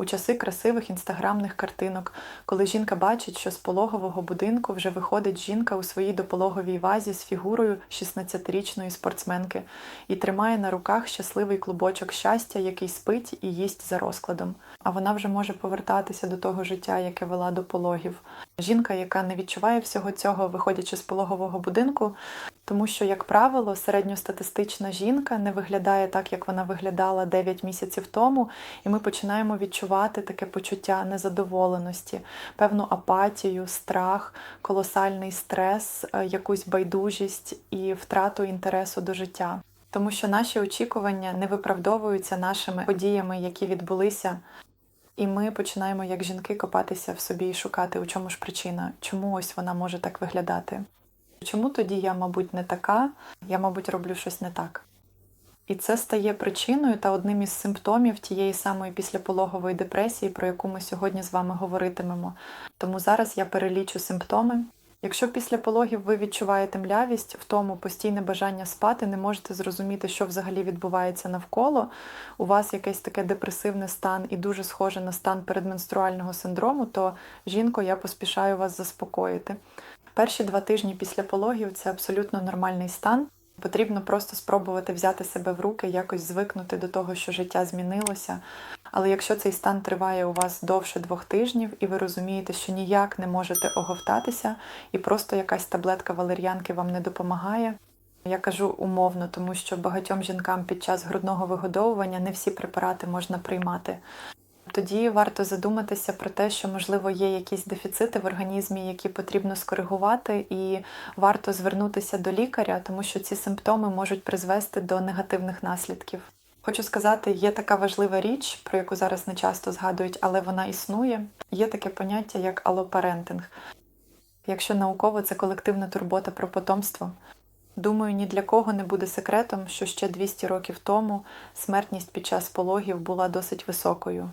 У часи красивих інстаграмних картинок, коли жінка бачить, що з пологового будинку вже виходить жінка у своїй допологовій вазі з фігурою 16-річної спортсменки і тримає на руках щасливий клубочок щастя, який спить і їсть за розкладом. А вона вже може повертатися до того життя, яке вела до пологів. Жінка, яка не відчуває всього цього, виходячи з пологового будинку, тому що, як правило, середньостатистична жінка не виглядає так, як вона виглядала 9 місяців тому, і ми починаємо відчувати таке почуття незадоволеності, певну апатію, страх, колосальний стрес, е, якусь байдужість і втрату інтересу до життя. Тому що наші очікування не виправдовуються нашими подіями, які відбулися. І ми починаємо, як жінки, копатися в собі і шукати, у чому ж причина, чому ось вона може так виглядати. Чому тоді я, мабуть, не така, я, мабуть, роблю щось не так. І це стає причиною та одним із симптомів тієї самої післяпологової депресії, про яку ми сьогодні з вами говоритимемо. Тому зараз я перелічу симптоми. Якщо після пологів ви відчуваєте млявість, в тому постійне бажання спати, не можете зрозуміти, що взагалі відбувається навколо, у вас якесь таке депресивне стан і дуже схоже на стан передменструального синдрому, то жінко, я поспішаю вас заспокоїти. Перші два тижні після пологів це абсолютно нормальний стан. Потрібно просто спробувати взяти себе в руки, якось звикнути до того, що життя змінилося. Але якщо цей стан триває у вас довше двох тижнів, і ви розумієте, що ніяк не можете оговтатися, і просто якась таблетка валер'янки вам не допомагає. Я кажу умовно, тому що багатьом жінкам під час грудного вигодовування не всі препарати можна приймати. Тоді варто задуматися про те, що можливо є якісь дефіцити в організмі, які потрібно скоригувати, і варто звернутися до лікаря, тому що ці симптоми можуть призвести до негативних наслідків. Хочу сказати, є така важлива річ, про яку зараз не часто згадують, але вона існує. Є таке поняття як алопарентинг. Якщо науково це колективна турбота про потомство. Думаю, ні для кого не буде секретом, що ще 200 років тому смертність під час пологів була досить високою.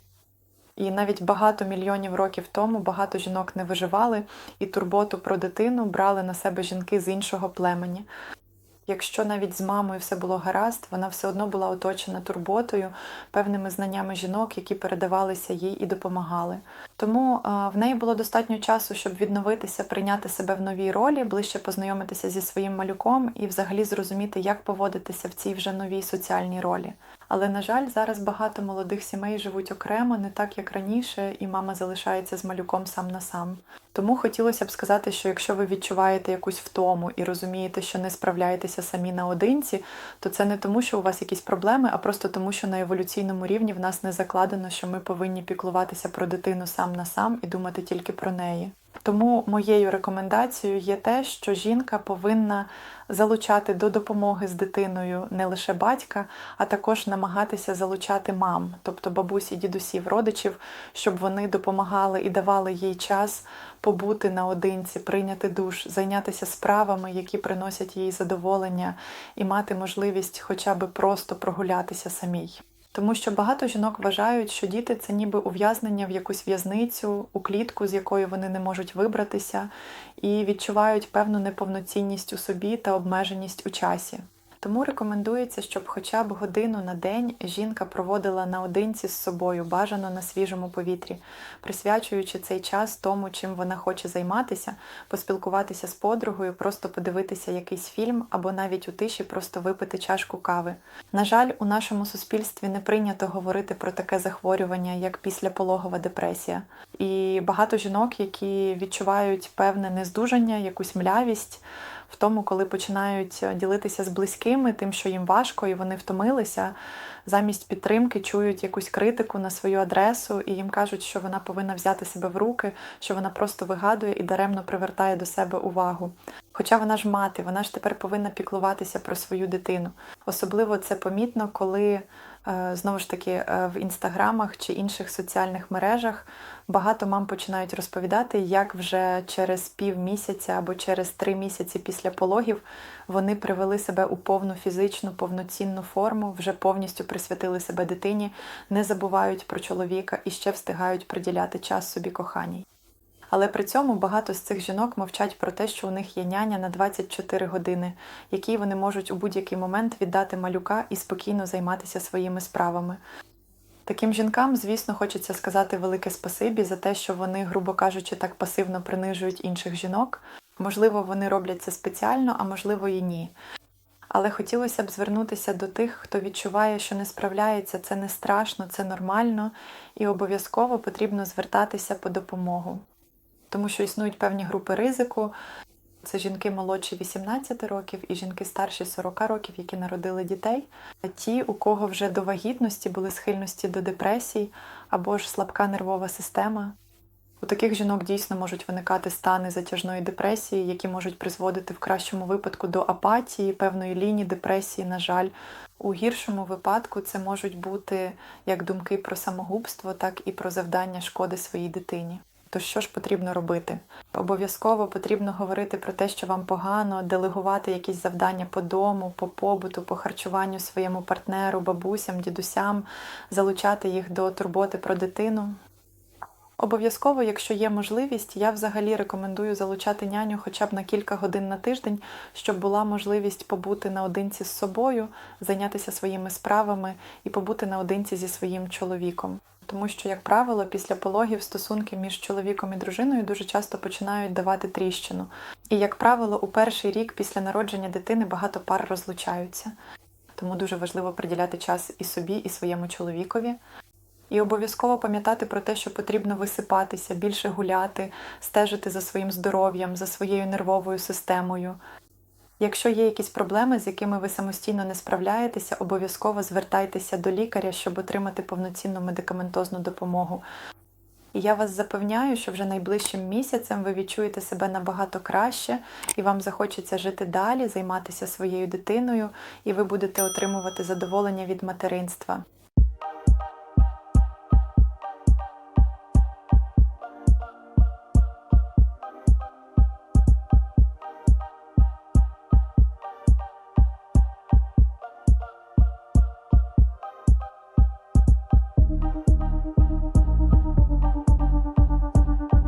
І навіть багато мільйонів років тому багато жінок не виживали, і турботу про дитину брали на себе жінки з іншого племені. Якщо навіть з мамою все було гаразд, вона все одно була оточена турботою, певними знаннями жінок, які передавалися їй і допомагали. Тому а, в неї було достатньо часу, щоб відновитися, прийняти себе в новій ролі, ближче познайомитися зі своїм малюком і взагалі зрозуміти, як поводитися в цій вже новій соціальній ролі. Але, на жаль, зараз багато молодих сімей живуть окремо, не так як раніше, і мама залишається з малюком сам на сам. Тому хотілося б сказати, що якщо ви відчуваєте якусь втому і розумієте, що не справляєтеся самі наодинці, то це не тому, що у вас якісь проблеми, а просто тому, що на еволюційному рівні в нас не закладено, що ми повинні піклуватися про дитину сам на сам і думати тільки про неї. Тому моєю рекомендацією є те, що жінка повинна залучати до допомоги з дитиною не лише батька, а також намагатися залучати мам, тобто бабусі, дідусів, родичів, щоб вони допомагали і давали їй час побути наодинці, прийняти душ, зайнятися справами, які приносять їй задоволення, і мати можливість хоча б просто прогулятися самій. Тому що багато жінок вважають, що діти це ніби ув'язнення в якусь в'язницю, у клітку, з якої вони не можуть вибратися, і відчувають певну неповноцінність у собі та обмеженість у часі. Тому рекомендується, щоб хоча б годину на день жінка проводила наодинці з собою, бажано на свіжому повітрі, присвячуючи цей час тому, чим вона хоче займатися, поспілкуватися з подругою, просто подивитися якийсь фільм або навіть у тиші просто випити чашку кави. На жаль, у нашому суспільстві не прийнято говорити про таке захворювання, як післяпологова депресія. І багато жінок, які відчувають певне нездужання, якусь млявість в тому, коли починають ділитися з близькими, тим, що їм важко, і вони втомилися, замість підтримки чують якусь критику на свою адресу, і їм кажуть, що вона повинна взяти себе в руки, що вона просто вигадує і даремно привертає до себе увагу. Хоча вона ж мати, вона ж тепер повинна піклуватися про свою дитину. Особливо це помітно, коли знову ж таки в інстаграмах чи інших соціальних мережах багато мам починають розповідати, як вже через пів місяця або через три місяці після пологів вони привели себе у повну фізичну, повноцінну форму, вже повністю присвятили себе дитині, не забувають про чоловіка і ще встигають приділяти час собі коханій. Але при цьому багато з цих жінок мовчать про те, що у них є няня на 24 години, якій вони можуть у будь-який момент віддати малюка і спокійно займатися своїми справами. Таким жінкам, звісно, хочеться сказати велике спасибі за те, що вони, грубо кажучи, так пасивно принижують інших жінок. Можливо, вони роблять це спеціально, а можливо і ні. Але хотілося б звернутися до тих, хто відчуває, що не справляється, це не страшно, це нормально, і обов'язково потрібно звертатися по допомогу. Тому що існують певні групи ризику. Це жінки молодші 18 років і жінки старші 40 років, які народили дітей. А ті, у кого вже до вагітності були схильності до депресій або ж слабка нервова система. У таких жінок дійсно можуть виникати стани затяжної депресії, які можуть призводити в кращому випадку до апатії, певної лінії депресії, на жаль. У гіршому випадку це можуть бути як думки про самогубство, так і про завдання шкоди своїй дитині. То що ж потрібно робити? Обов'язково потрібно говорити про те, що вам погано, делегувати якісь завдання по дому, по побуту, по харчуванню своєму партнеру, бабусям, дідусям, залучати їх до турботи про дитину. Обов'язково, якщо є можливість, я взагалі рекомендую залучати няню хоча б на кілька годин на тиждень, щоб була можливість побути наодинці з собою, зайнятися своїми справами і побути наодинці зі своїм чоловіком. Тому що, як правило, після пологів стосунки між чоловіком і дружиною дуже часто починають давати тріщину. І, як правило, у перший рік після народження дитини багато пар розлучаються. Тому дуже важливо приділяти час і собі, і своєму чоловікові. І обов'язково пам'ятати про те, що потрібно висипатися, більше гуляти, стежити за своїм здоров'ям, за своєю нервовою системою. Якщо є якісь проблеми, з якими ви самостійно не справляєтеся, обов'язково звертайтеся до лікаря, щоб отримати повноцінну медикаментозну допомогу. І я вас запевняю, що вже найближчим місяцем ви відчуєте себе набагато краще, і вам захочеться жити далі, займатися своєю дитиною, і ви будете отримувати задоволення від материнства.